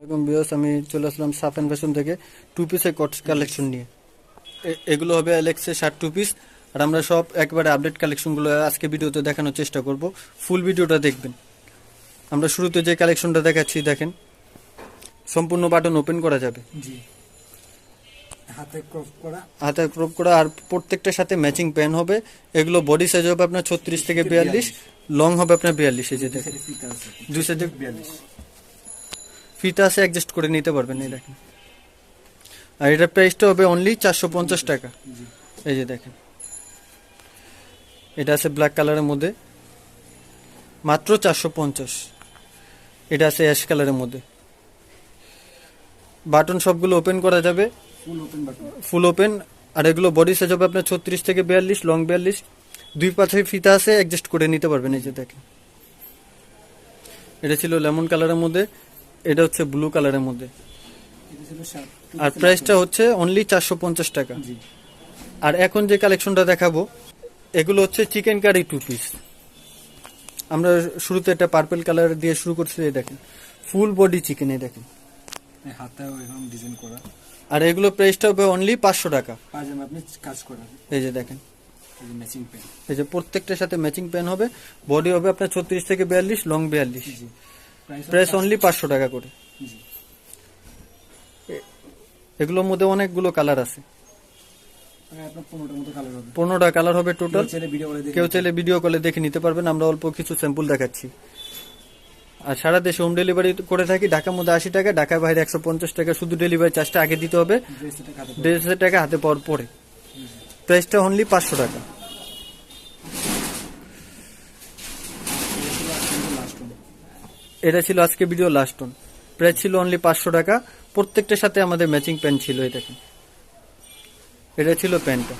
এবং বিয়স আমি চলে আসলাম সাফ অ্যান্ড ফ্যাশন থেকে টু পিসের কট কালেকশন নিয়ে। এগুলো হবে অ্যালেক্সের শার্ট টু পিস আর আমরা সব একবারে আপডেট কালেকশনগুলো আজকে ভিডিওতে দেখানোর চেষ্টা করব। ফুল ভিডিওটা দেখবেন। আমরা শুরুতে যে কালেকশনটা দেখাচ্ছি দেখেন। সম্পূর্ণ বাটন ওপেন করা যাবে। হাতে ক্রপ করা। হাতে ক্রপ করা আর প্রত্যেকটার সাথে ম্যাচিং প্যান হবে। এগুলো বডি সাইজ হবে আপনার ছত্রিশ থেকে বিয়াল্লিশ লং হবে আপনার বিয়াল্লিশ এই যে দেখেন। দুই সাইডে বিয়াল্লিশ। ফিতা আছে অ্যাডজাস্ট করে নিতে পারবেন এই দেখেন। আর এটার প্রাইসটা হবে অনলি চারশো পঞ্চাশ টাকা। এই যে দেখেন। এটা আছে ব্ল্যাক কালারের মধ্যে। মাত্র চারশো পঞ্চাশ। এটা আছে অ্যাশ কালারের মধ্যে। বাটন সবগুলো ওপেন করা যাবে। Full open button full open আর এগুলো বডি সাইজ হবে আপনার ছত্রিশ থেকে বিয়াল্লিশ লং বিয়াল্লিশ। দুই পাশে ফিতা আছে অ্যাডজাস্ট করে নিতে পারবেন এই যে দেখেন। এটা ছিল লেমন কালারের মধ্যে। এটা হচ্ছে ব্লু কালারের মধ্যে। আর প্রাইসটা হচ্ছে অনলি চারশো পঞ্চাশ টাকা। জি। আর এখন যে কালেকশনটা দেখাবো এগুলো হচ্ছে চিকেন কারি টু পিস আমরা শুরুতে একটা পার্পল কালার দিয়ে শুরু করছি এই দেখেন। ফুল বডি চিকেন এই দেখেন। হাতেও এরকম ডিজাইন করা। আর এগুলো প্রাইসটা হবে অনলি পাঁচশো টাকা। আপনি কাজ এই যে দেখেন। এই যে প্রত্যেকটার সাথে ম্যাচিং প্যান হবে। বডি হবে আপনার ছত্রিশ থেকে বিয়াল্লিশ লং বিয়াল্লিশ। জি। প্রাইস অনলি পাঁচশো। টাকা করে। এগুলোর মধ্যে অনেকগুলো কালার আছে। হবে। পনেরোটা কালার হবে টোটাল কেউ চাইলে ভিডিও কলে দেখে নিতে পারবেন। আমরা অল্প কিছু স্যাম্পল দেখাচ্ছি। আর সারা দেশে হোম ডেলিভারি করে থাকি। ঢাকার মধ্যে আশি টাকা ঢাকার বাইরে একশো পঞ্চাশ টাকা। শুধু ডেলিভারি চার্জটা আগে দিতে হবে। ড্রেসটা কাটে দেড় হাজার টাকা হাতে পাওয়ার পরে প্রাইসটা অনলি পাঁচশো টাকা লাস্ট ওয়ান এটা ছিল আজকে ভিডিও লাস্ট ওন প্রাইস ছিল অনলি পাঁচশো টাকা। প্রত্যেকটার সাথে আমাদের ম্যাচিং প্যান্ট ছিল দেখেন। এটা ছিল প্যান্টটা